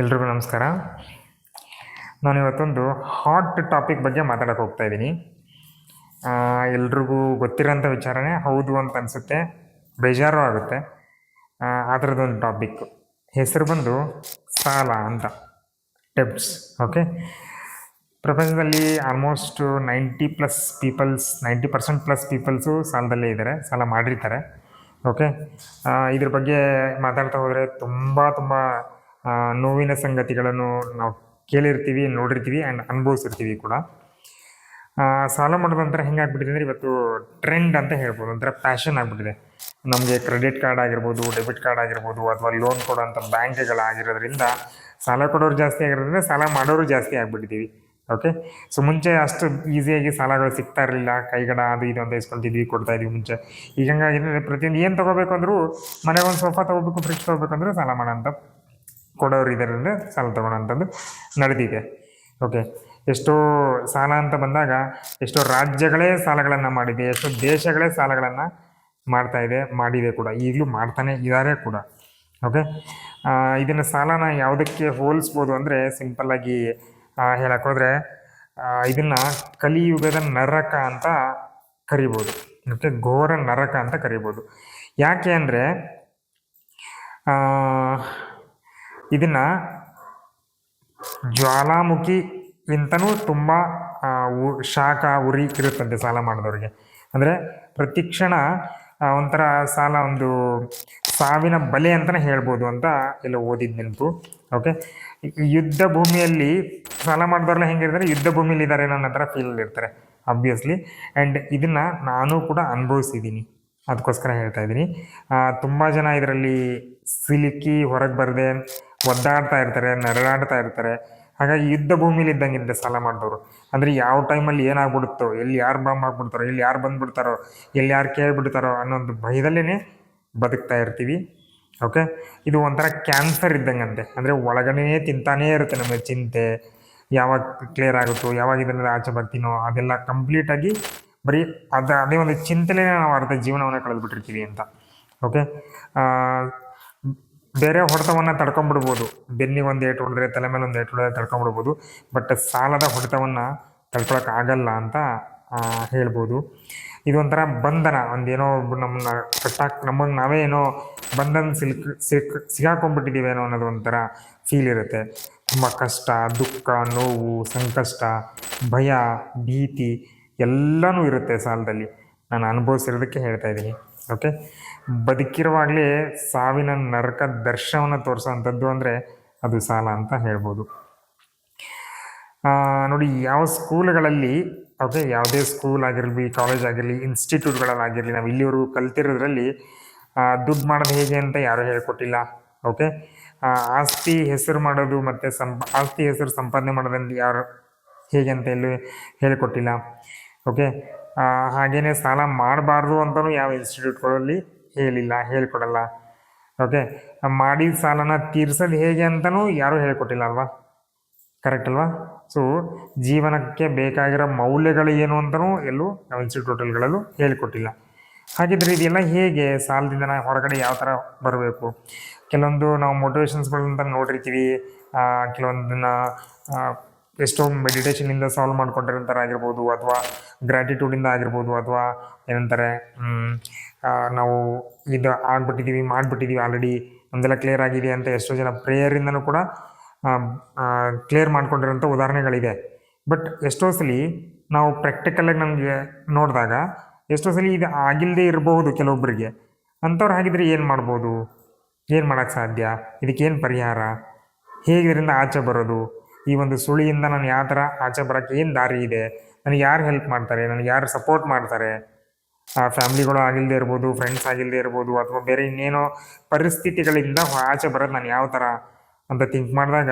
ಎಲ್ರಿಗೂ ನಮಸ್ಕಾರ. ನಾನು ಇವತ್ತೊಂದು ಹಾಟ್ ಟಾಪಿಕ್ ಬಗ್ಗೆ ಮಾತಾಡೋಕೆ ಹೋಗ್ತಾ ಇದ್ದೀನಿ. ಎಲ್ರಿಗೂ ಗೊತ್ತಿರೋಂಥ ವಿಚಾರನೇ ಹೌದು ಅಂತ ಅನಿಸುತ್ತೆ. ಬೇಜಾರು ಆಗುತ್ತೆ. ಆ, ಟಾಪಿಕ್ ಹೆಸರು ಬಂದು ಸಾಲ ಅಂತ. ಟೆಪ್ಸ್ ಓಕೆ ಪ್ರಪಂಚದಲ್ಲಿ almost ninety plus peoples ninety percent plus peoples ಸಾಲದಲ್ಲೇ ಇದ್ದಾರೆ ಸಾಲ ಮಾಡಿರ್ತಾರೆ ಓಕೆ ಇದ್ರ ಬಗ್ಗೆ ಮಾತಾಡ್ತಾ ಹೋದರೆ ತುಂಬ ತುಂಬ ನೋವಿನ ಸಂಗತಿಗಳನ್ನು ನಾವು ಕೇಳಿರ್ತೀವಿ, ನೋಡಿರ್ತೀವಿ ಆ್ಯಂಡ್ ಅನುಭವಿಸಿರ್ತೀವಿ ಕೂಡ. ಸಾಲ ಮಾಡೋದು ಹೆಂಗೆ ಆಗ್ಬಿಟ್ಟಿದೆ ಅಂದರೆ ಇವತ್ತು ಟ್ರೆಂಡ್ ಅಂತ ಹೇಳ್ಬೋದು, ಒಂಥರ ಫ್ಯಾಷನ್ ಆಗಿಬಿಟ್ಟಿದೆ. ನಮಗೆ ಕ್ರೆಡಿಟ್ ಕಾರ್ಡ್ ಆಗಿರ್ಬೋದು ಡೆಬಿಟ್ ಕಾರ್ಡ್ ಆಗಿರ್ಬೋದು, ಅಥವಾ ಲೋನ್ ಕೊಡೋಂಥ ಬ್ಯಾಂಕ್ಗಳಾಗಿರೋದ್ರಿಂದ ಸಾಲ ಕೊಡೋರು ಜಾಸ್ತಿ ಆಗಿರೋದ್ರಿಂದ ಸಾಲ ಮಾಡೋರು ಜಾಸ್ತಿ ಆಗಿಬಿಟ್ಟಿದ್ದೀವಿ ಓಕೆ ಸೊ ಮುಂಚೆ ಅಷ್ಟು ಈಸಿಯಾಗಿ ಸಾಲಗಳು ಸಿಗ್ತಾ ಇರಲಿಲ್ಲ, ಕೈಗಡ ಅದು ಇದು ಅಂತ ಇಸ್ಕೊಳ್ತಿದ್ವಿ ಕೊಡ್ತಾ ಇದ್ವಿ ಮುಂಚೆ. ಈಗ ಹಂಗಾಗಿ ಪ್ರತಿಯೊಂದು ಏನು ತೊಗೋಬೇಕು ಅಂದರೂ ಮನೆಗೆ ಒಂದು ಸೋಫಾ ತೊಗೋಬೇಕು ಫ್ರಿಜ್ ತೊಗೋಬೇಕು ಅಂದರೂ ಸಾಲ ಮಾಡೋಂಥ ಕೊಡೋರು ಇದರಿಂದ ಸಾಲ ತಗೊಳ್ಳೋಂಥದ್ದು ನಡೆದಿದೆ. ಓಕೆ ಎಷ್ಟೋ ಸಾಲ ಅಂತ ಬಂದಾಗ ಎಷ್ಟೋ ರಾಜ್ಯಗಳೇ ಸಾಲಗಳನ್ನು ಮಾಡಿದೆ, ಎಷ್ಟೋ ದೇಶಗಳೇ ಸಾಲಗಳನ್ನು ಮಾಡ್ತಾ ಇದೆ, ಮಾಡಿದೆ ಕೂಡ. ಈಗಲೂ ಮಾಡ್ತಾನೆ ಇದ್ದಾರೆ ಕೂಡ. ಓಕೆ ಇದನ್ನು ಸಾಲನ ಯಾವುದಕ್ಕೆ ಹೋಲಿಸ್ಬೋದು ಅಂದರೆ ಸಿಂಪಲ್ಲಾಗಿ ಹೇಳೋಕ್ಕೋದ್ರೆ ಇದನ್ನು ಕಲಿಯುಗದ ನರಕ ಅಂತ ಕರಿಬೋದು. ಮತ್ತು ಘೋರ ನರಕ ಅಂತ ಕರಿಬೋದು. ಯಾಕೆ ಅಂದರೆ ಇದನ್ನು ಜ್ವಾಲಾಮುಖಿಗಿಂತನೂ ತುಂಬ ಆ, ಉ- ಶಾಖ ಉರಿ ಇರುತ್ತಂತೆ ಸಾಲ ಮಾಡಿದವ್ರಿಗೆ. ಅಂದರೆ ಪ್ರತಿ ಕ್ಷಣ ಆ, ಒಂಥರ ಸಾಲ ಒಂದು ಸಾವಿನ ಬಲೆ ಅಂತಲೇ ಹೇಳ್ಬೋದು ಅಂತ ಎಲ್ಲ ಓದಿದ ನೆನಪು. ಓಕೆ ಯುದ್ಧ ಭೂಮಿಯಲ್ಲಿ ಸಾಲ ಮಾಡಿದವ್ರೆಲ್ಲ ಹೆಂಗಿರ್ತಾರೆ? ಯುದ್ಧ ಭೂಮಿಯಲ್ಲಿ ಇದ್ದಾರೆ ಅನ್ನೋ ಥರ ಫೀಲ್ ಇರ್ತಾರೆ ಅಬ್ವಿಯಸ್ಲಿ ಆ್ಯಂಡ್ ಇದನ್ನು ನಾನು ಕೂಡ ಅನುಭವಿಸಿದ್ದೀನಿ ಅದಕ್ಕೋಸ್ಕರ ಹೇಳ್ತಾ ಇದ್ದೀನಿ. ತುಂಬ ಜನ ಇದರಲ್ಲಿ ಸಿಲುಕಿ ಹೊರಗೆ ಬರದೆ ಒದ್ದಾಡ್ತಾ ಇರ್ತಾರೆ, ನರಳಾಡ್ತಾ ಇರ್ತಾರೆ. ಹಾಗಾಗಿ ಯುದ್ಧ ಭೂಮಿಲಿ ಇದ್ದಂಗಿದೆ ಸಾಲ ಮಾಡಿದವರು. ಅಂದರೆ ಯಾವ ಟೈಮಲ್ಲಿ ಏನಾಗ್ಬಿಡುತ್ತೋ, ಎಲ್ಲಿ ಯಾರು ಬಾಂಬ್ ಹಾಕ್ಬಿಡ್ತಾರೋ, ಎಲ್ಲಿ ಯಾರು ಬಂದ್ಬಿಡ್ತಾರೋ, ಎಲ್ಲಿ ಯಾರು ಕೇಳಿಬಿಡ್ತಾರೋ ಅನ್ನೋ ಒಂದು ಭಯದಲ್ಲೇ ಬದುಕ್ತಾ ಇರ್ತೀವಿ. ಓಕೆ? ಇದು ಒಂಥರ ಕ್ಯಾನ್ಸರ್ ಇದ್ದಂಗಂತೆ. ಅಂದರೆ ಒಳಗಡೆ ತಿಂತಾನೇ ಇರುತ್ತೆ ನಮಗೆ ಚಿಂತೆ. ಯಾವಾಗ ಕ್ಲಿಯರ್ ಆಗುತ್ತೋ, ಯಾವಾಗ ಇದರಿಂದ ಆಚೆ ಬರ್ತೀನೋ, ಅದೆಲ್ಲ ಕಂಪ್ಲೀಟಾಗಿ ಬರೀ ಅದು, ಅದೇ ಒಂದು ಚಿಂತನೆ ನಾವು ಅರ್ಧ ಜೀವನವನ್ನು ಕಳೆದುಬಿಟ್ಟಿರ್ತೀವಿ ಅಂತ. ಓಕೆ ಬೇರೆ ಹೊಡೆತವನ್ನು ತಡ್ಕೊಂಬಿಡ್ಬೋದು ಬೆನ್ನಿಗೆ ಒಂದು ಏಟು ಹೊಡೆದ್ರೆ, ತಲೆ ಮೇಲೆ ಒಂದು ಏಟು ಹೊಡೆದ್ರೆ ತಡ್ಕೊಂಬಿಡ್ಬೋದು ಬಟ್ ಸಾಲದ ಹೊಡೆತವನ್ನು ತಡ್ಕೊಳಕ್ಕೆ ಆಗಲ್ಲ ಅಂತ ಹೇಳ್ಬೋದು. ಇದೊಂಥರ ಬಂಧನ. ಒಂದೇನೋ ನಮ್ಮನ್ನ ಕಟ್ಟಾಕ್ ನಮಗೆ ನಾವೇ ಏನೋ ಬಂಧನ ಸಿಲ್ಕ್ ಸಿಕ್ ಸಿಗಾಕೊಂಡ್ಬಿಟ್ಟಿದ್ದೀವೇನೋ ಅನ್ನೋದು ಒಂಥರ ಫೀಲ್ ಇರುತ್ತೆ. ತುಂಬ ಕಷ್ಟ, ದುಃಖ, ನೋವು, ಸಂಕಷ್ಟ, ಭಯ, ಭೀತಿ. ಎಲ್ಲನೂ ಇರುತ್ತೆ ಸಾಲದಲ್ಲಿ. ನಾನು ಅನುಭವಿಸಿರೋದಕ್ಕೆ ಹೇಳ್ತಾ ಇದ್ದೀನಿ. ಓಕೆ ಬದುಕಿರುವಾಗಲೇ ಸಾವಿನ ನರಕ ದರ್ಶನವನ್ನು ತೋರಿಸೋವಂಥದ್ದು ಅಂದರೆ ಅದು ಸಾಲ ಅಂತ ಹೇಳ್ಬೋದು. ನೋಡಿ, ಯಾವ ಸ್ಕೂಲ್ಗಳಲ್ಲಿ ಓಕೆ ಯಾವುದೇ ಸ್ಕೂಲ್ ಆಗಿರಲಿ ಕಾಲೇಜ್ ಆಗಿರಲಿ ಇನ್ಸ್ಟಿಟ್ಯೂಟ್ಗಳಲ್ಲಾಗಿರಲಿ ನಾವು ಇಲ್ಲಿವರೆಗೂ ಕಲ್ತಿರೋದ್ರಲ್ಲಿ ದುಡ್ಡು ಮಾಡೋದು ಹೇಗೆ ಅಂತ ಯಾರೂ ಹೇಳ್ಕೊಟ್ಟಿಲ್ಲ. ಓಕೆ ಆಸ್ತಿ ಹೆಸರು ಮಾಡೋದು ಮತ್ತು ಸಂಪ, ಆಸ್ತಿ ಹೆಸರು ಸಂಪಾದನೆ ಮಾಡೋದಂತ ಯಾರು ಹೇಗೆ ಅಂತ ಎಲ್ಲೂ ಹೇಳಿಕೊಟ್ಟಿಲ್ಲ. ಓಕೆ? ಹಾಗೆಯೇ ಸಾಲ ಮಾಡಬಾರ್ದು ಅಂತಲೂ ಯಾವ ಇನ್ಸ್ಟಿಟ್ಯೂಟ್ಗಳಲ್ಲಿ ಹೇಳಿಲ್ಲ, ಹೇಳ್ಕೊಡಲ್ಲ. ಓಕೆ? ಮಾಡಿದ ಸಾಲನ ತೀರ್ಸೋದು ಹೇಗೆ ಅಂತಲೂ ಯಾರೂ ಹೇಳ್ಕೊಟ್ಟಿಲ್ಲ ಅಲ್ವಾ? ಕರೆಕ್ಟ್ ಅಲ್ವಾ? ಸೊ ಜೀವನಕ್ಕೆ ಬೇಕಾಗಿರೋ ಮೌಲ್ಯಗಳು ಏನು ಅಂತಲೂ ಎಲ್ಲೂ ನಾವು ಇನ್ಸ್ಟಿಟ್ಯೂಟ್ಗಳಲ್ಲೂ ಹೇಳಿಕೊಟ್ಟಿಲ್ಲ. ಹಾಗಿದ್ರೆ ಇದೆಲ್ಲ ಹೇಗೆ? ಸಾಲದಿಂದ ನಾವು ಹೊರಗಡೆ ಯಾವ ಥರ ಬರಬೇಕು? ಕೆಲವೊಂದು ನಾವು ಮೋಟಿವೇಶನ್ಸ್ಗಳಂತ ನೋಡಿರ್ತೀವಿ. ಕೆಲವೊಂದನ್ನು ಎಷ್ಟೋ ಮೆಡಿಟೇಷನಿಂದ ಸಾಲ್ವ್ ಮಾಡ್ಕೊಂಡಿರೋಂಥರಾಗಿರ್ಬೋದು ಅಥವಾ ಗ್ರ್ಯಾಟಿಟ್ಯೂಡಿಂದ ಆಗಿರ್ಬೋದು, ಅಥವಾ ಏನಂತಾರೆ ನಾವು ಇದು ಆಗ್ಬಿಟ್ಟಿದ್ದೀವಿ ಮಾಡಿಬಿಟ್ಟಿದ್ದೀವಿ ಆಲ್ರೆಡಿ ಒಂದೆಲ್ಲ ಕ್ಲಿಯರ್ ಆಗಿದೆ ಅಂತ ಎಷ್ಟೋ ಜನ ಪ್ರೇಯರಿಂದನೂ ಕೂಡ ಕ್ಲಿಯರ್ ಮಾಡ್ಕೊಂಡಿರೋಂಥ ಉದಾಹರಣೆಗಳಿದೆ ಬಟ್ ಎಷ್ಟೋ ಸಲ ನಾವು ಪ್ರಾಕ್ಟಿಕಲಾಗಿ ನಮಗೆ ನೋಡಿದಾಗ, ಎಷ್ಟೋ ಸಲ ಇದು ಆಗಿಲ್ಲದೆ ಇರಬಹುದು ಕೆಲವೊಬ್ಬರಿಗೆ ಅಂಥವ್ರು ಹಾಗಿದ್ರೆ ಏನು ಮಾಡ್ಬೋದು? ಏನು ಮಾಡೋಕ್ಕೆ ಸಾಧ್ಯ? ಇದಕ್ಕೇನು ಪರಿಹಾರ? ಹೇಗೆ ಇದರಿಂದ ಆಚೆ ಬರೋದು? ಈ ಒಂದು ಸುಳಿಯಿಂದ ನಾನು ಯಾವ ಥರ ಆಚೆ ಬರೋಕ್ಕೆ ಏನು ದಾರಿ ಇದೆ? ನನಗೆ ಯಾರು ಹೆಲ್ಪ್ ಮಾಡ್ತಾರೆ? ನನಗೆ ಯಾರು ಸಪೋರ್ಟ್ ಮಾಡ್ತಾರೆ? ಆ ಫ್ಯಾಮ್ಲಿಗಳು ಆಗಿಲ್ಲದೆ ಇರ್ಬೋದು ಫ್ರೆಂಡ್ಸ್ ಆಗಿಲ್ಲದೆ ಇರ್ಬೋದು, ಅಥವಾ ಬೇರೆ ಇನ್ನೇನೋ ಪರಿಸ್ಥಿತಿಗಳಿಂದ ಆಚೆ ಬರೋದು ನಾನು ಯಾವ ಥರ ಅಂತ ಥಿಂಕ್ ಮಾಡಿದಾಗ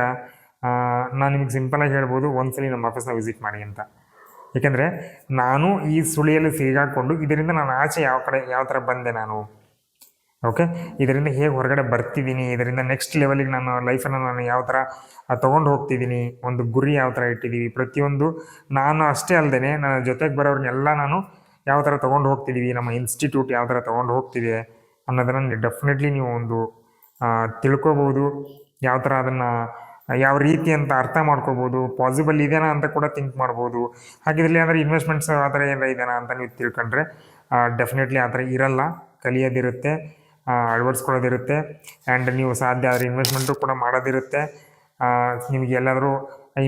ನಾನು ನಿಮಗೆ ಸಿಂಪಲಾಗಿ ಹೇಳ್ಬೋದು, ಒಂದ್ಸಲಿ ನಮ್ಮ ಆಫೀಸ್ನ ವಿಸಿಟ್ ಮಾಡಿ ಅಂತ. ಏಕೆಂದರೆ, ನಾನು ಈ ಸುಳಿಯಲ್ಲಿ ಸಿಗಾಕೊಂಡು ಇದರಿಂದ ನಾನು ಆಚೆ ಯಾವ ಕಡೆ, ಯಾವ ಥರ ಬಂದೆ ನಾನು? ಓಕೆ ಇದರಿಂದ ಹೇಗೆ ಹೊರಗಡೆ ಬರ್ತಿದ್ದೀನಿ, ಇದರಿಂದ ನೆಕ್ಸ್ಟ್ ಲೆವೆಲಿಗೆ ನಾನು ಲೈಫನ್ನು ನಾನು ಯಾವ ಥರ ತೊಗೊಂಡು ಹೋಗ್ತಿದ್ದೀನಿ, ಒಂದು ಗುರಿ ಯಾವ ಥರ ಇಟ್ಟಿದ್ದೀವಿ ಪ್ರತಿಯೊಂದು ನಾನು ಅಷ್ಟೇ ಅಲ್ಲದೆ ನನ್ನ ಜೊತೆಗೆ ಬರೋರ್ನೆಲ್ಲ ನಾನು ಯಾವ ಥರ ತೊಗೊಂಡು ಹೋಗ್ತಿದ್ದೀವಿ ನಮ್ಮ ಇನ್ಸ್ಟಿಟ್ಯೂಟ್ ಯಾವ ಥರ ತೊಗೊಂಡು ಹೋಗ್ತಿದೆ ಅನ್ನೋದನ್ನು ಡೆಫಿನೆಟ್ಲಿ ನೀವು ಒಂದು ತಿಳ್ಕೊಬೋದು, ಯಾವ ಥರ ಅದನ್ನು, ಯಾವ ರೀತಿ ಅಂತ ಅರ್ಥ ಮಾಡ್ಕೋಬೋದು ಪಾಸಿಬಲ್ ಇದೆಯಾ ಅಂತ ಕೂಡ ಥಿಂಕ್ ಮಾಡ್ಬೋದು. ಹಾಗಿದ್ರಲ್ಲಿ ಅಂದರೆ ಇನ್ವೆಸ್ಟ್ಮೆಂಟ್ಸ್ ಆ ಥರ ಏನಾರ ಇದೆಯಾ ಅಂತ ನೀವು ತಿಳ್ಕೊಂಡ್ರೆ ಡೆಫಿನೆಟ್ಲಿ ಆ ಥರ ಇರಲ್ಲ, ಕಲಿಯೋದಿರುತ್ತೆ. ಅಳವಡಿಸ್ಕೊಳ್ಳೋದಿರುತ್ತೆ. ಆ್ಯಂಡ್ ನೀವು ಸಾಧ್ಯ ಆದರೆ ಇನ್ವೆಸ್ಟ್ಮೆಂಟು ಕೂಡ ಮಾಡೋದಿರುತ್ತೆ. ನಿಮಗೆ ಎಲ್ಲಾದರೂ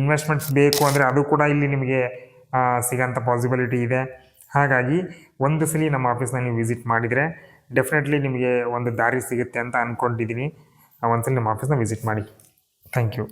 ಇನ್ವೆಸ್ಟ್ಮೆಂಟ್ಸ್ ಬೇಕು ಅಂದರೆ ಅದು ಕೂಡ ಇಲ್ಲಿ ನಿಮಗೆ ಸಿಗೋಂಥ ಪಾಸಿಬಿಲಿಟಿ ಇದೆ. ಹಾಗಾಗಿ ಒಂದು ಸಲ ನಮ್ಮ ಆಫೀಸ್ನ ನೀವು ವಿಸಿಟ್ ಮಾಡಿದರೆ ಡೆಫಿನೆಟ್ಲಿ ನಿಮಗೆ ಒಂದು ದಾರಿ ಸಿಗುತ್ತೆ ಅಂತ ಅಂದ್ಕೊಂಡಿದ್ದೀನಿ ಒಂದ್ಸಲ ನಮ್ಮ ಆಫೀಸ್ನ ವಿಸಿಟ್ ಮಾಡಿ. Thank you